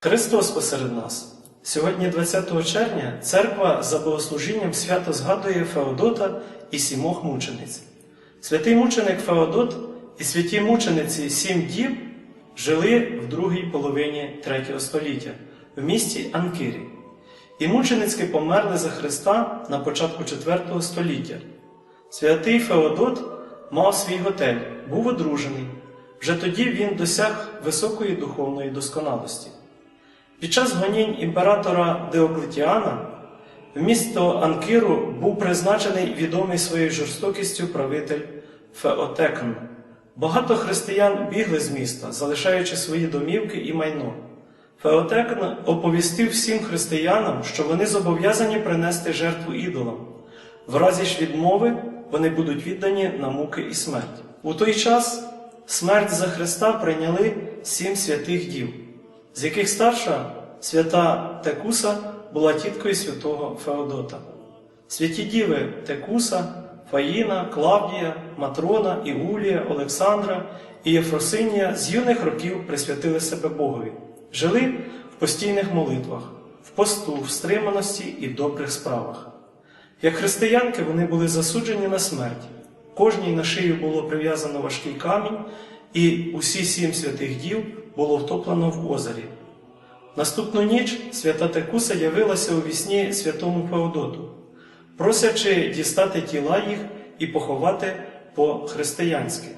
Христос посеред нас. Сьогодні, 20 червня, церква за богослужінням свято згадує Феодота і сімох мучениць. Святий мученик Феодот і святі мучениці сім дів жили в другій половині третього століття в місті Анкирі. І мученицьки померли за Христа на початку IV століття. Святий Феодот мав свій готель, був одружений. Вже тоді він досяг високої духовної досконалості. Під час гонінь імператора Деоклетіана в місто Анкиру був призначений відомий своєю жорстокістю правитель Феотекн. Багато християн бігли з міста, залишаючи свої домівки і майно. Феотекн оповістив всім християнам, що вони зобов'язані принести жертву ідолам. В разі ж відмови вони будуть віддані на муки і смерть. У той час смерть за Христа прийняли сім святих дів з яких старша свята Текуса була тіткою святого Феодота. Святі діви Текуса, Фаїна, Клавдія, Матрона, Іулія, Олександра і Єфросинія з юних років присвятили себе Богові, жили в постійних молитвах, в посту, в стриманості і добрих справах. Як християнки вони були засуджені на смерть. Кожній на шию було прив'язано важкий камінь, і усі сім святих дів було втоплено в озері. Наступну ніч свята Текуса явилася у вісні святому Феодоту, просячи дістати тіла їх і поховати по-християнськи,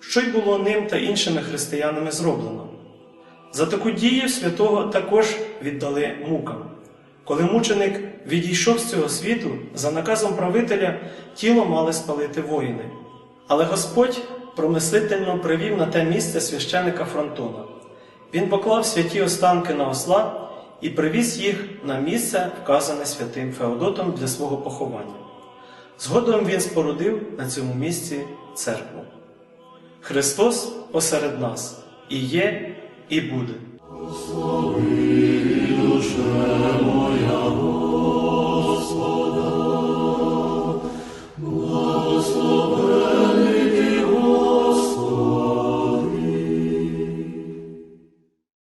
що й було ним та іншими християнами зроблено. За таку дію святого також віддали мукам. Коли мученик відійшов з цього світу, за наказом правителя тіло мали спалити воїни. Але Господь промислительно привів на те місце священика Фронтона. Він поклав святі останки на осла і привіз їх на місце, вказане святим Феодотом для свого поховання. Згодом він спорудив на цьому місці церкву. Христос посеред нас і є, і буде. Благослови душе моя Бог.